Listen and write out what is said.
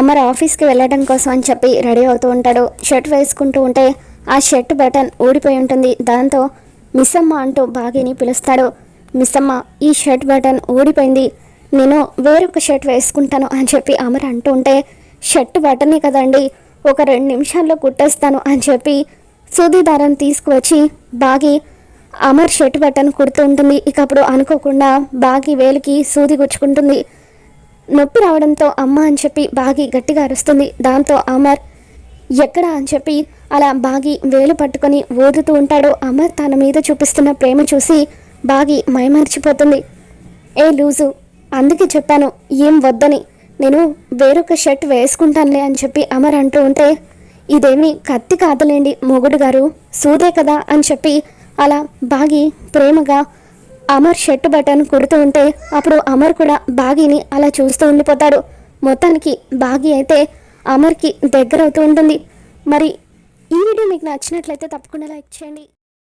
అమర్ ఆఫీస్కి వెళ్ళడం కోసం అని చెప్పి రెడీ అవుతూ ఉంటాడు. షర్ట్ వేసుకుంటూ ఉంటే ఆ షర్ట్ బటన్ ఊడిపోయి ఉంటుంది. దాంతో మిస్సమ్మ అంటూ బాగీని పిలుస్తాడు. మిస్సమ్మ ఈ షర్ట్ బటన్ ఊడిపోయింది. నేను వేరొక షర్ట్ వేసుకుంటాను అని చెప్పి అమర్ అంటూ ఉంటే షర్ట్ బటనే కదండి ఒక రెండు నిమిషాల్లో కుట్టేస్తాను అని చెప్పి సూది దారం తీసుకువచ్చి బాగి అమర్ షర్ట్ బటన్ కుడుతూ ఉంటుంది. ఇక అప్పుడు అనుకోకుండా బాగి వేలికి సూది గుచ్చుకుంటుంది. నొప్పి రావడంతో అమ్మ అని చెప్పి బాగి గట్టిగా అరుస్తుంది. దాంతో అమర్ ఎక్కడ? అని చెప్పి అలా బాగి వేలు పట్టుకొని ఊదుతూ ఉంటాడు. అమర్ తన మీద చూపిస్తున్న ప్రేమ చూసి బాగి మైమర్చిపోతుంది. ఏ లూజు అందుకే చెప్పాను ఏం వద్దని. నేను వేరొక షర్ట్ వేసుకుంటానులే అని చెప్పి అమర్ అంటూ ఉంటే ఇదేమి కత్తి కాదులేండి మొగుడు గారు సూదే కదా అని చెప్పి అలా బాగి ప్రేమగా అమర్ షర్ట్ బటన్ కుడుతూ ఉంటే అప్పుడు అమర్ కూడా బాగీని అలా చూస్తూ ఉండిపోతాడు. మొత్తానికి బాగీ అయితే అమర్కి దగ్గర అవుతూ ఉంటుంది. మరి ఈ వీడియో మీకు నచ్చినట్లయితే తప్పకుండా లైక్ చేయండి.